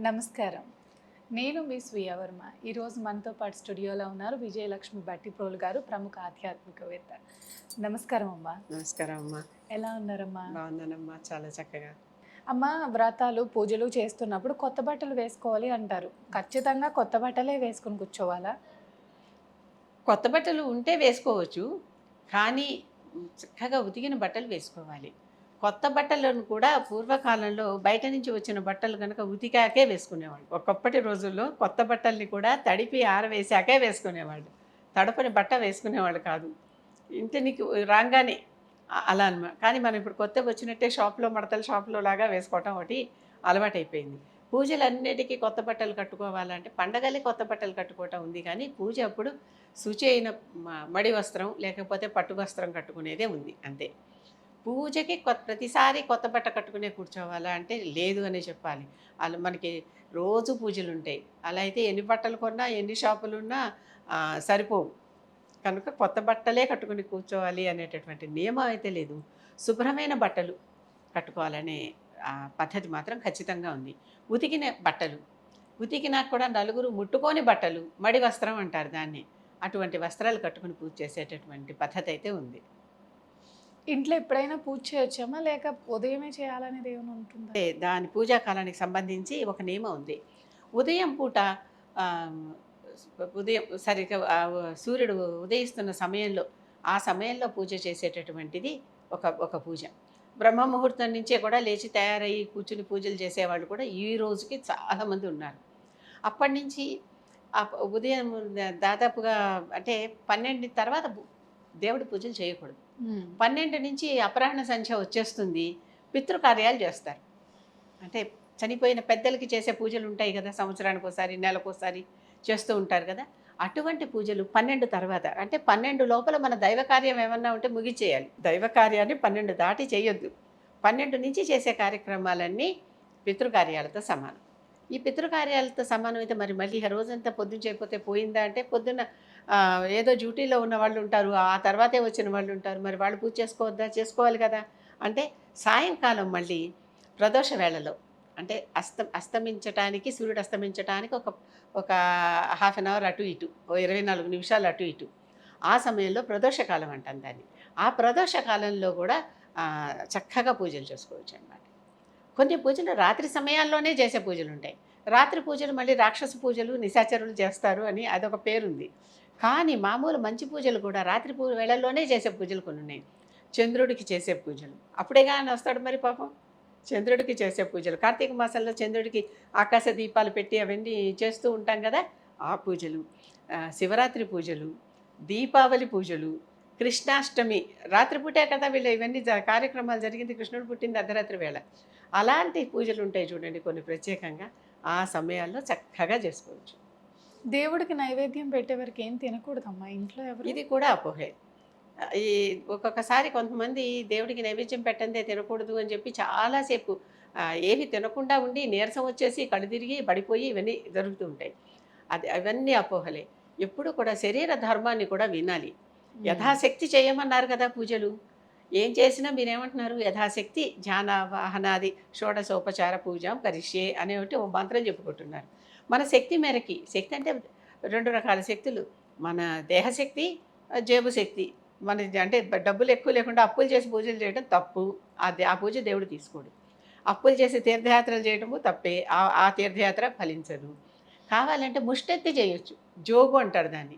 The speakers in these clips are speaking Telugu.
నమస్కారం. నేను మీ స్వీయ వర్మ. ఈరోజు మనతో పాటు స్టూడియోలో ఉన్నారు విజయలక్ష్మి భట్టిప్రోలు గారు ప్రముఖ ఆధ్యాత్మికవేత్త. నమస్కారం అమ్మా. నమస్కారం అమ్మా. ఎలా ఉన్నారమ్మా? బాగున్నానమ్మా. చాలా చక్కగా. అమ్మ వ్రతాలు పూజలు చేస్తున్నప్పుడు కొత్త బట్టలు వేసుకోవాలి అంటారు. ఖచ్చితంగా కొత్త బట్టలే వేసుకుని కూర్చోవాలా? కొత్త బట్టలు ఉంటే వేసుకోవచ్చు కానీ చక్కగా ఉతికిన బట్టలు వేసుకోవాలి. కొత్త బట్టలను కూడా పూర్వకాలంలో బయట నుంచి వచ్చిన బట్టలు కనుక ఉతికాకే వేసుకునేవాళ్ళు. ఒకప్పటి రోజుల్లో కొత్త బట్టల్ని కూడా తడిపి ఆరవేసాకే వేసుకునేవాళ్ళు. తడపని బట్ట వేసుకునేవాళ్ళు కాదు. ఇంటికి రాగానే అలా అనమాట కానీ మనం ఇప్పుడు కొత్త వచ్చినట్టే షాప్లో మడతల షాప్లో లాగా వేసుకోవటం ఒకటి అలవాటైపోయింది. పూజలన్నిటికీ కొత్త బట్టలు కట్టుకోవాలంటే పండగలే కొత్త బట్టలు కట్టుకోవటం ఉంది కానీ పూజ అప్పుడు శుచి అయిన మ- మడి వస్త్రం లేకపోతే పట్టు వస్త్రం కట్టుకునేదే ఉంది అంతే. పూజకి కొత్త ప్రతిసారి కొత్త బట్ట కట్టుకునే కూర్చోవాలా అంటే లేదు అనే చెప్పాలి. అలా మనకి రోజు పూజలు ఉంటాయి. అలా అయితే ఎన్ని బట్టలు కొన్నా ఎన్ని షాపులు ఉన్నా సరిపోవు. కనుక కొత్త బట్టలే కట్టుకుని కూర్చోవాలి అనేటటువంటి నియమం అయితే లేదు. శుభ్రమైన బట్టలు కట్టుకోవాలనే పద్ధతి మాత్రం ఖచ్చితంగా ఉంది. ఉతికిన బట్టలు. ఉతికినా కూడా నలుగురు ముట్టుకోని బట్టలు మడి వస్త్రం అంటారు దాన్ని. అటువంటి వస్త్రాలు కట్టుకుని పూజ చేసేటటువంటి పద్ధతి అయితే ఉంది. ఇంట్లో ఎప్పుడైనా పూజ చేయొచ్చామా లేక ఉదయమే చేయాలనేది ఏమైనా ఉంటుందా? దాని పూజా కాలానికి సంబంధించి ఒక నియమం ఉంది. ఉదయం పూట ఉదయం సరిగ్గా సూర్యుడు ఉదయిస్తున్న సమయంలో ఆ సమయంలో పూజ చేసేటటువంటిది ఒక ఒక పూజ. బ్రహ్మ ముహూర్తం నుంచే కూడా లేచి తయారయ్యి కూర్చుని పూజలు చేసేవాళ్ళు కూడా ఈ రోజుకి చాలామంది ఉన్నారు. అప్పటి నుంచి ఉదయం దాదాపుగా అంటే పన్నెండు తర్వాత దేవుడి పూజలు చేయకూడదు. పన్నెండు నుంచి అపరాహ్న సంఖ్య వచ్చేస్తుంది. పితృకార్యాలు చేస్తారు. అంటే చనిపోయిన పెద్దలకి చేసే పూజలు ఉంటాయి కదా సంవత్సరానికి ఒకసారి నెలకోసారి చేస్తూ ఉంటారు కదా. అటువంటి పూజలు పన్నెండు తర్వాత అంటే పన్నెండు లోపల మన దైవ కార్యం ఏమన్నా ఉంటే ముగిచేయాలి. దైవ కార్యాన్ని పన్నెండు దాటి చేయొద్దు. పన్నెండు నుంచి చేసే కార్యక్రమాలన్నీ పితృకార్యాలతో సమానం. ఈ పితృకార్యాలతో సమానం అయితే మరి మళ్ళీ ఆ రోజంతా పొద్దున చేయకపోతే పోయిందా అంటే పొద్దున్న ఏదో డ్యూటీలో ఉన్న వాళ్ళు ఉంటారు ఆ తర్వాతే వచ్చిన వాళ్ళు ఉంటారు మరి వాళ్ళు పూజ చేసుకోవద్దా? చేసుకోవాలి కదా? అంటే సాయంకాలం మళ్ళీ ప్రదోష వేళలో అంటే అస్త అస్తమించటానికి సూర్యుడు అస్తమించటానికి ఒక ఒక హాఫ్ అన్ అవర్ అటు ఇటు ఇరవై నాలుగు నిమిషాలు అటు ఇటు. ఆ సమయంలో ప్రదోషకాలం అంటాం దాన్ని. ఆ ప్రదోషకాలంలో కూడా చక్కగా పూజలు చేసుకోవచ్చు అనమాట కొన్ని పూజలు రాత్రి సమయాల్లోనే చేసే పూజలు ఉంటాయి రాత్రి పూజలు మళ్ళీ రాక్షస పూజలు నిశాచరులు చేస్తారు అని అదొక పేరుంది. కానీ మామూలు మంచి పూజలు కూడా రాత్రి పూ వేళల్లోనే చేసే పూజలు కొన్ని ఉన్నాయి. చంద్రుడికి చేసే పూజలు. అప్పుడే కానీ వస్తాడు మరి పాపం. చంద్రుడికి చేసే పూజలు. కార్తీక మాసంలో చంద్రుడికి ఆకాశ దీపాలు పెట్టి అవన్నీ చేస్తూ ఉంటాం కదా ఆ పూజలు. శివరాత్రి పూజలు దీపావళి పూజలు కృష్ణాష్టమి. రాత్రిపూటే కదా వీళ్ళు ఇవన్నీ కార్యక్రమాలు జరిగింది. కృష్ణుడు పుట్టింది అర్ధరాత్రి వేళ. అలాంటి పూజలు ఉంటాయి చూడండి కొన్ని ప్రత్యేకంగా. ఆ సమయాల్లో చక్కగా చేసుకోవచ్చు. దేవుడికి నైవేద్యం పెట్టే వరకు ఏం తినకూడదమ్మా? ఇంట్లో ఎవరు? ఇది కూడా అపోహే. ఈ ఒక్కొక్కసారి కొంతమంది దేవుడికి నైవేద్యం పెట్టందే తినకూడదు అని చెప్పి చాలాసేపు ఏవి తినకుండా ఉండి నీరసం వచ్చేసి కళ్ళు తిరిగి పడిపోయి ఇవన్నీ జరుగుతూ ఉంటాయి. అది అవన్నీ అపోహలే. ఎప్పుడు కూడా శరీర ధర్మాన్ని కూడా వినాలి. యథాశక్తి చేయమన్నారు కదా పూజలు. ఏం చేసినా మీరేమంటున్నారు? యథాశక్తి ధ్యాన వాహనాది షోడశోపచార పూజం కరిష్యే అనే ఓ మంత్రం చెప్పుకుంటున్నారు. మన శక్తి మేరకి శక్తి అంటే రెండు రకాల శక్తులు. మన దేహశక్తి జేబు శక్తి. మన అంటే డబ్బులు ఎక్కువ లేకుండా అప్పులు చేసి పూజలు చేయడం తప్పు. ఆ దే- ఆ పూజ దేవుడు తీసుకోడు. అప్పులు చేసి తీర్థయాత్రలు చేయడము తప్పే. ఆ ఆ తీర్థయాత్ర ఫలించదు. కావాలంటే ముష్టెత్తి చేయొచ్చు. జోగు అంటారు దాన్ని.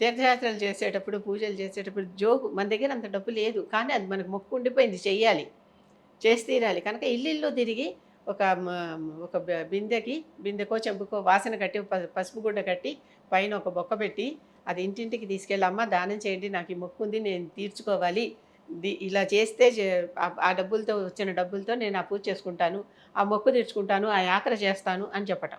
తీర్థయాత్రలు చేసేటప్పుడు పూజలు చేసేటప్పుడు జోగు. మన దగ్గర అంత డబ్బు లేదు. కానీ అది మనకు మొక్కు ఉండిపోయింది. చెయ్యాలి. చేసి తీరాలి. కనుక ఇల్లు తిరిగి ఒక ఒక బిందెకి బిందెకో చెంబుకో వాసన కట్టి ప- పసుపు గుడ్డ కట్టి పైన ఒక బొక్క పెట్టి అది ఇంటింటికి తీసుకెళ్ళమ్మ దానం చేయండి నాకు ఈ మొక్కు ఉంది నేను తీర్చుకోవాలి. ఇలా చేస్తే చే- ఆ- డబ్బులతో వచ్చిన డబ్బులతో నేను ఆ పూజ చేసుకుంటాను ఆ మొక్కు తీర్చుకుంటాను ఆ యాత్ర చేస్తాను అని చెప్పటం.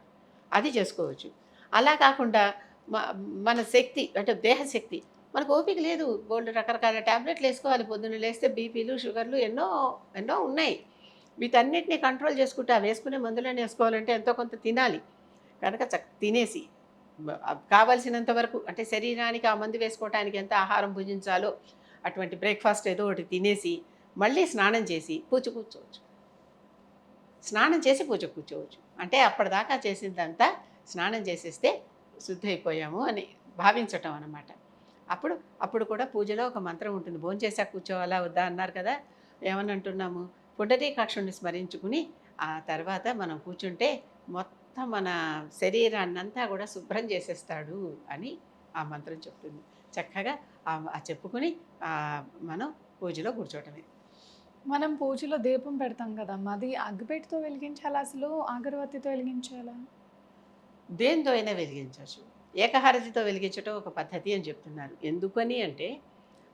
అది చేసుకోవచ్చు. అలా కాకుండా మ- మన శక్తి అంటే దేహశక్తి మనకు ఓపిక లేదు. బోల్డ్ రకరకాల ట్యాబ్లెట్లు వేసుకోవాలి. పొద్దున్న లేస్తే బీపీలు షుగర్లు ఎన్నో ఎన్నో ఉన్నాయి. వీటన్నిటిని కంట్రోల్ చేసుకుంటే ఆ వేసుకునే మందులను వేసుకోవాలంటే ఎంతో కొంత తినాలి. కనుక చక్ తినేసి కావలసినంత వరకు అంటే శరీరానికి ఆ మందు వేసుకోవటానికి ఎంత ఆహారం భుజించాలో అటువంటి బ్రేక్ఫాస్ట్ ఏదో ఒకటి తినేసి మళ్ళీ స్నానం చేసి పూజ కూర్చోవచ్చు. స్నానం చేసి పూజ కూర్చోవచ్చు. అంటే అప్పటిదాకా చేసిందంతా స్నానం చేసేస్తే శుద్ధి అయిపోయాము అని భావించటం అనమాట అప్పుడు అప్పుడు కూడా పూజలో ఒక మంత్రం ఉంటుంది. భోంచేసాక కూర్చోవాలా వద్దా అన్నారు కదా? ఏమని అంటున్నాము? పుండరీకాక్షుణ్ణి స్మరించుకుని ఆ తర్వాత మనం కూర్చుంటే మొత్తం మన శరీరాన్నంతా కూడా శుభ్రం చేసేస్తాడు అని ఆ మంత్రం చెప్తుంది. చక్కగా ఆ- చెప్పుకుని మనం పూజలో కూర్చోవటమే మనం పూజలో దీపం పెడతాం కదమ్మా. అది అగ్గిపెట్టితో వెలిగించాలా? అసలు అగరవత్తితో వెలిగించాలా? దేంతో అయినా వెలిగించవచ్చు. ఏకహారతితో వెలిగించడం ఒక పద్ధతి అని చెప్తున్నారు. ఎందుకని అంటే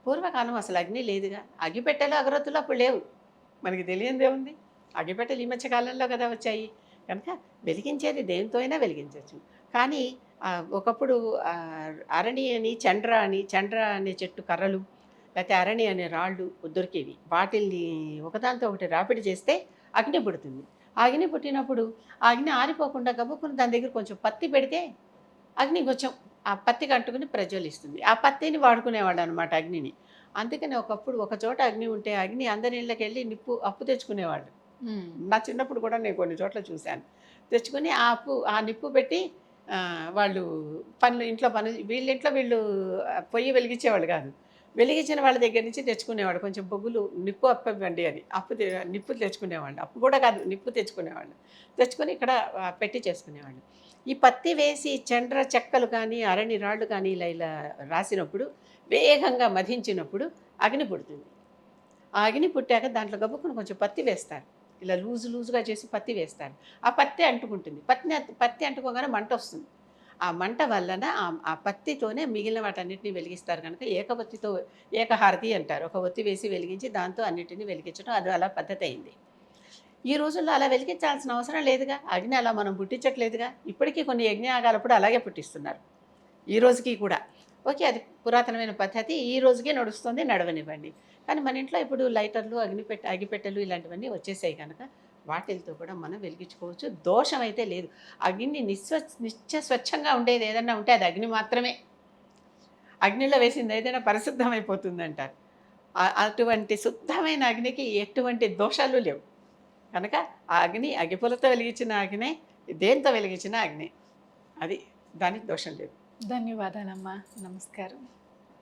పూర్వకాలం అసలు అగ్ని లేదుగా. అగ్గిపెట్టెలు అగరత్తులు అప్పుడు లేవు. మనకి తెలియందే ఉంది అగ్గిపెట్టెలు ఈ మధ్య కాలంలో కదా వచ్చాయి. కనుక వెలిగించేది దేనితో అయినా వెలిగించవచ్చు కానీ ఒకప్పుడు అరణి అని చండ్ర అని చండ్ర అనే చెట్టు కర్రలు లేకపోతే అరణి అనే రాళ్ళు దొరికేవి. వాటిల్ని ఒకదానితో ఒకటి రాపిడి చేస్తే అగ్ని పుడుతుంది. అగ్ని పుట్టినప్పుడు ఆ అగ్ని ఆరిపోకుండా గబుక్కుని దాని దగ్గర కొంచెం పత్తి పెడితే అగ్ని కొంచెం ఆ పత్తి కంటుకుని ప్రజ్వలిస్తుంది. ఆ పత్తిని వాడుకునేవాడు అనమాట అగ్నిని. అందుకని ఒకప్పుడు ఒక చోట అగ్ని ఉంటే అగ్ని అందరి ఇళ్ళకి వెళ్ళి నిప్పు అప్పు తెచ్చుకునేవాళ్ళు. నా చిన్నప్పుడు కూడా నేను కొన్ని చోట్ల చూశాను. తెచ్చుకొని ఆ అప్పు ఆ నిప్పు పెట్టి వాళ్ళు పనులు ఇంట్లో పనులు వీళ్ళ ఇంట్లో వీళ్ళు పొయ్యి వెలిగించేవాళ్ళు కాదు. వెలిగించిన వాళ్ళ దగ్గర నుంచి తెచ్చుకునేవాడు కొంచెం బొగ్గులు నిప్పు అప్పు ఇవ్వండి అని. అప్పు నిప్పు తెచ్చుకునేవాళ్ళు. అప్పు కూడా కాదు నిప్పు తెచ్చుకునేవాళ్ళు. తెచ్చుకొని ఇక్కడ పెట్టి చేసుకునేవాళ్ళు. ఈ పత్తి వేసి చండ్ర చెక్కలు కానీ అరణి రాళ్ళు కానీ ఇలా ఇలా రాసినప్పుడు వేగంగా మధించినప్పుడు అగ్ని పుడుతుంది. ఆ అగ్ని పుట్టాక దాంట్లో గబుక్కుని కొంచెం పత్తి వేస్తారు. ఇలా లూజు లూజుగా చేసి పత్తి వేస్తారు. ఆ పత్తి అంటుకుంటుంది. పత్తి పత్తి అంటుకోగానే మంట వస్తుంది. ఆ మంట వలన ఆ- పత్తితోనే మిగిలిన వాటన్నిటిని వెలిగిస్తారు కనుక ఏకవత్తితో ఏకహారతి అంటారు. ఒక ఒత్తి వేసి వెలిగించి దాంతో అన్నిటిని వెలిగించడం అది అలా పద్ధతి అయింది ఈ రోజుల్లో అలా వెలిగించాల్సిన అవసరం లేదుగా. అగ్ని అలా మనం పుట్టించట్లేదుగా. ఇప్పటికీ కొన్ని యజ్ఞయాగాలప్పుడు అలాగే పుట్టిస్తున్నారు. ఈ రోజుకి కూడా. ఓకే అది పురాతనమైన పద్ధతి. ఈ రోజుకే నడుస్తుంది నడవనివ్వండి. కానీ మన ఇంట్లో ఇప్పుడు లైటర్లు అగ్నిపెట్ట అగిపెట్టెలు ఇలాంటివన్నీ వచ్చేసాయి కనుక వాటిలతో కూడా మనం వెలిగించుకోవచ్చు. దోషం అయితే లేదు. అగ్ని నిస్వ నిత్య స్వచ్ఛంగా ఉండేది ఏదన్నా ఉంటే అది అగ్ని మాత్రమే. అగ్నిలో వేసింది ఏదైనా పరిశుద్ధమైపోతుంది అంటారు అటువంటి శుద్ధమైన అగ్నికి ఎటువంటి దోషాలు లేవు. కనుక ఆ అగ్ని అగిపులతో వెలిగించిన అగ్ని దేంతో వెలిగించిన అగ్ని? అది దానికి దోషం లేదు. ధన్యవాదాలమ్మా. నమస్కారం.